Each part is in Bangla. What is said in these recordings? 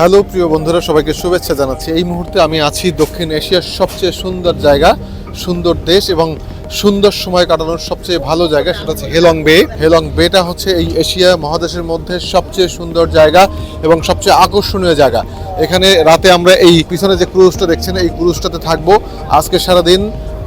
হ্যালো, প্রিয় বন্ধুরা, সবাইকে শুভেচ্ছা জানাচ্ছি। এই মুহূর্তে আমি আছি দক্ষিণ এশিয়ার সবচেয়ে সুন্দর জায়গা, সুন্দর দেশ এবং সুন্দর সময় কাটানোর সবচেয়ে ভালো জায়গা সেটা হচ্ছে হেলং বে। হেলং বেটা হচ্ছে এই এশিয়া মহাদেশের মধ্যে সবচেয়ে সুন্দর জায়গা এবং সবচেয়ে আকর্ষণীয় জায়গা। এখানে রাতে আমরা এই পিছনে যে ক্রুজটা দেখছেন, এই ক্রুজটাতে থাকব। আজকে সারাদিন,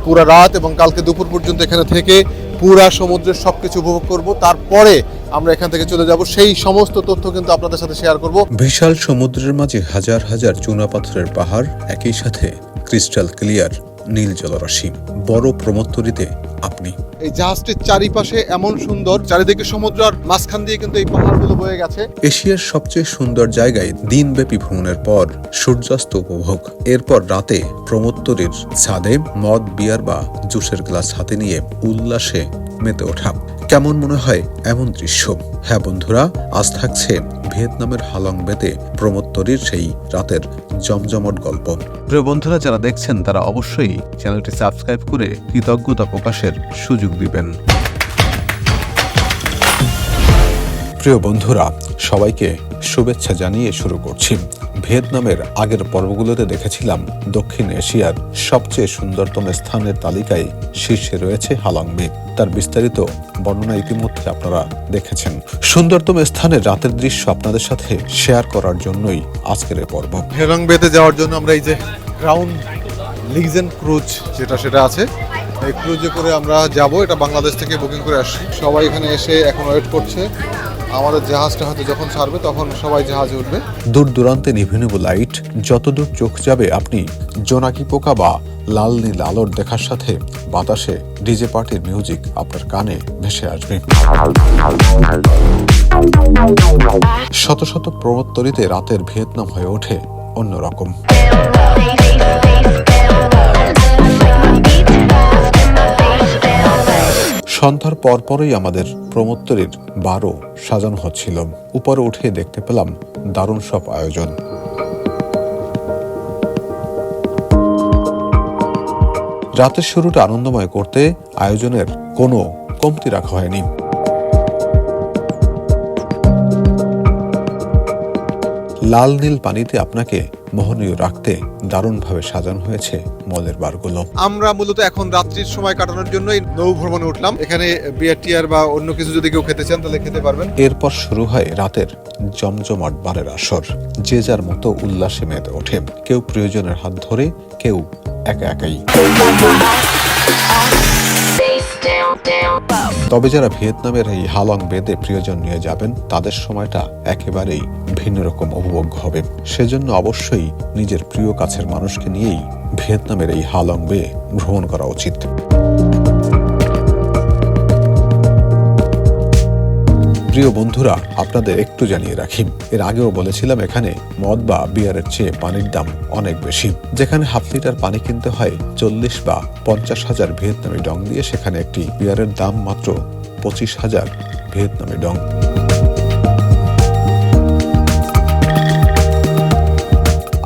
পুরা রাত এবং কালকে দুপুর পর্যন্ত এখানে থেকে পুরা সমুদ্রের সব কিছু উপভোগ করব। তারপরে আমরা এখান থেকে চলে যাব। সেই সমস্ত তথ্য কিন্তু আপনাদের সাথে শেয়ার করব। বিশাল সমুদ্রের মাঝে হাজার হাজার চুনা পাথরের পাহাড় একই সাথে ক্রিস্টাল ক্লিয়ার নীল জলরাশি। বড় প্রমত্তরিতে আপনি। এই জাহাজটির চারিপাশে এমন সুন্দর চারিদিকে সমুদ্র আর মাঝখান দিয়ে কিন্তু এই পাহাড়গুলো বয়ে গেছে। এশিয়ার সবচেয়ে সুন্দর জায়গায় দিনব্যাপী ভ্রমণের পর সূর্যাস্ত উপভোগ। এরপর রাতে প্রমোত্তরীর ছাদে মদ বিয়ার বা জুসের গ্লাস হাতে নিয়ে উল্লাসে মেতে ওঠা। কেমন মনে হয় এমন দৃশ্য? হ্যাঁ বন্ধুরা আজ থাকছে ভিয়েতনামের হালং বেতে প্রমোত্তরীর সেই রাতের জমজমট গল্প। প্রিয় বন্ধুরা যারা দেখছেন তারা অবশ্যই চ্যানেলটি সাবস্ক্রাইব করে কৃতজ্ঞতা প্রকাশের সুযোগ দিবেন। প্রিয় বন্ধুরা সবাইকে শুভেচ্ছা জানিয়ে শুরু করছি। ভিয়েতনামের আগের পর্বগুলোতে দেখেছিলাম দক্ষিণ এশিয়ার সবচেয়ে সুন্দরতম স্থানের তালিকায় শীর্ষে রয়েছে হালংবে তার বিস্তারিত বর্ণনা ইতিমধ্যে আপনারা দেখেছেন। সুন্দরতম স্থানের রাতের দৃশ্য আপনাদের সাথে শেয়ার করার জন্যই আজকের এই পর্ব। হেরং বেতে যাওয়ার জন্য আমরা এই যে ক্রাউন লিগজেন ক্রুজ, যেটা সেটা আছে এই ক্রুজে করে আমরা যাব এটা বাংলাদেশ থেকে বুকিং করে আসছি সবাই এখানে এসে এখন ওয়েট করছে আমাদের জাহাজটা হয়তো যখন ছাড়বে তখন সবাই জাহাজে উঠবে দূর দূরান্তে নিভে নিভ লাইট যতদূর চোখ যাবে আপনি জোনাকি পোকা বা লাল নীল আলোর দেখার সাথে বাতাসে ডিজে পার্টির মিউজিক আপনার কানে ভেসে আসবে শত শত প্রবত্তরিতে রাতের ভিয়েতনাম হয়ে ওঠে অন্যরকম সন্ধ্যার পরপরই আমাদের প্রমোত্তরের বারো সাজানো হচ্ছিল। উপরে উঠে দেখতে পেলাম দারুণ সব আয়োজন। রাতের শুরুটা আনন্দময় করতে আয়োজনের কোনো কমতি রাখা হয়নি। লাল নীল পানিতে আপনাকে মোহনীয় রাখতে দারুণভাবে সাজানো হয়েছে মলের বারগুলো। আমরা মূলত এখন রাত্রির সময় কাটানোর জন্য এই নৌ ভ্রমণে উঠলাম। এখানে বিয়ার টিয়ার বা অন্য কিছু যদি কেউ খেতে চান তাহলে খেতে পারবেন। এরপর শুরু হয় রাতের জমজমাট বারের আসর। যে যার মতো উল্লাসে মেতে ওঠে। কেউ প্রিয়জনের হাত ধরে কেউ একা একাই। তবে যারা ভিয়েতনামের এই হালং বেদে প্রিয়জন নিয়ে যাবেন, তাদের সময়টা একেবারেই ভিন্ন রকম উপভোগ্য হবে। সেজন্য অবশ্যই নিজের প্রিয় কাছের মানুষকে নিয়েই ভিয়েতনামের এই হালং বে ভ্রমণ করা উচিত। প্রিয় বন্ধুরা, আপনাদের একটু জানিয়ে রাখি। এর আগেও বলেছিলাম এখানে মদ বা বিয়ারের চেয়ে পানির দাম অনেক বেশি। যেখানে হাফ লিটার পানি কিনতে হয় চল্লিশ বা পঞ্চাশ হাজার ভিয়েতনামি ডং দিয়ে, সেখানে একটি বিয়ারের দাম মাত্র পঁচিশ হাজার ভিয়েতনামি ডং।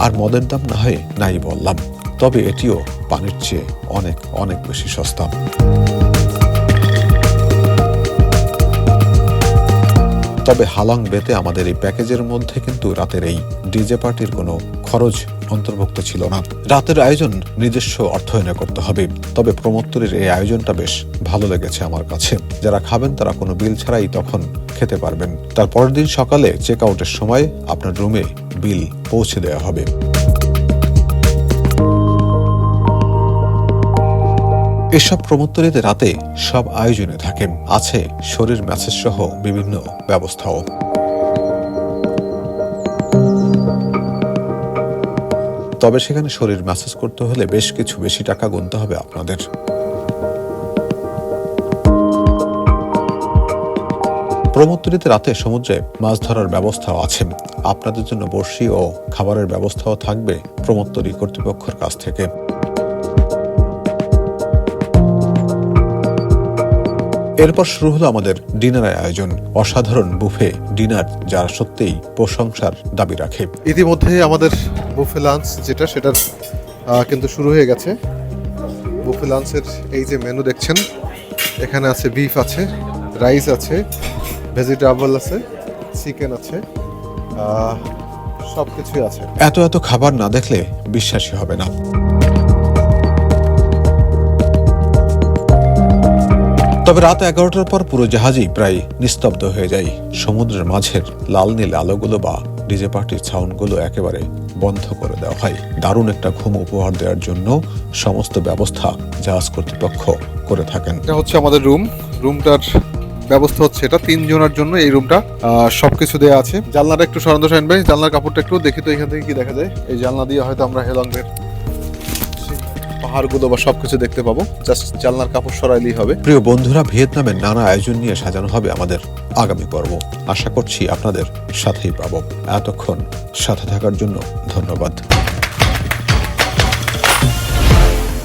আর মদের দাম না হয় নাই বললাম, তবে এটিও পানির চেয়ে অনেক অনেক বেশি সস্তা। তবে হালাং বেতে আমাদের এই প্যাকেজের মধ্যে কিন্তু রাতের এই ডিজে পার্টির কোনো খরচ অন্তর্ভুক্ত ছিল না। রাতের আয়োজন নিজস্ব অর্থায়নে করতে হবে, তবে প্রমোত্তরের এই আয়োজনটা বেশ ভালো লেগেছে আমার কাছে। যারা খাবেন তারা কোনো বিল ছাড়াই তখন খেতে পারবেন। তার পরের দিন সকালে চেক আউটের সময় আপনার রুমে বিল পৌঁছে দেওয়া হবে। এসব প্রমোত্তরিতে রাতে সব আয়োজনে থাকে আছে শরীর ম্যাসেজ সহ বিভিন্ন ব্যবস্থাও। তবে সেখানে শরীর ম্যাসেজ করতে হলে বেশ কিছু বেশি টাকা গুনতে হবে আপনাদের। প্রমোত্তরিতে রাতে সমুদ্রে মাছ ধরার ব্যবস্থাও আছে। আপনাদের জন্য বর্ষি ও খাবারের ব্যবস্থাও থাকবে প্রমোত্তরি কর্তৃপক্ষের কাছ থেকে। এরপর শুরু হলো আমাদের ডিনারের আয়োজন। অসাধারণ বুফে ডিনার যা সত্যিই প্রশংসার দাবি রাখে। ইতিমধ্যে আমাদের বুফে লাঞ্চ যেটা সেটার কিন্তু শুরু হয়ে গেছে। বুফে লাঞ্চের এই যে মেনু দেখছেন এখানে আছে বিফ আছে রাইস আছে ভেজিটেবল আছে চিকেন আছে সব কিছুই আছে। এত এত খাবার না দেখলে বিশ্বাসই হবে না। তবে রাত এগারোটার পর পুরো জাহাজই প্রায় নিস্তব্ধ হয়ে যায়। সমুদ্রের মাঝের লাল নীল আলোগুলো বা ডিজে পার্টির সাউন্ডগুলো একেবারে বন্ধ করে দেওয়া হয়। দারুণ একটা ঘুম উপহার দেওয়ার জন্য সমস্ত ব্যবস্থা জাহাজ কর্তৃপক্ষ করে থাকেন। এটা হচ্ছে আমাদের রুম। রুমটার ব্যবস্থা হচ্ছে এটা। তিনজনের জন্য এই রুমটা সবকিছু দেওয়া আছে। জানলাটা একটু সরন্দ সাইন ভাই জানলার কাপড়টা একটু দেখি তো এখান থেকে কি দেখা যায়। এই জানলা দিয়ে হয়তো আমরা হেলংয়ের পাহাড়গুলো বা সবকিছু দেখতে পাবো। জাস্ট জালনার কাপড় সরাইলেই হবে। প্রিয় বন্ধুরা, ভিয়েতনামের নানা আয়োজন নিয়ে সাজানো হবে আমাদের আগামী পর্ব। আশা করছি আপনাদের সাথেই পাবো। এতক্ষণ সাথে থাকার জন্য ধন্যবাদ।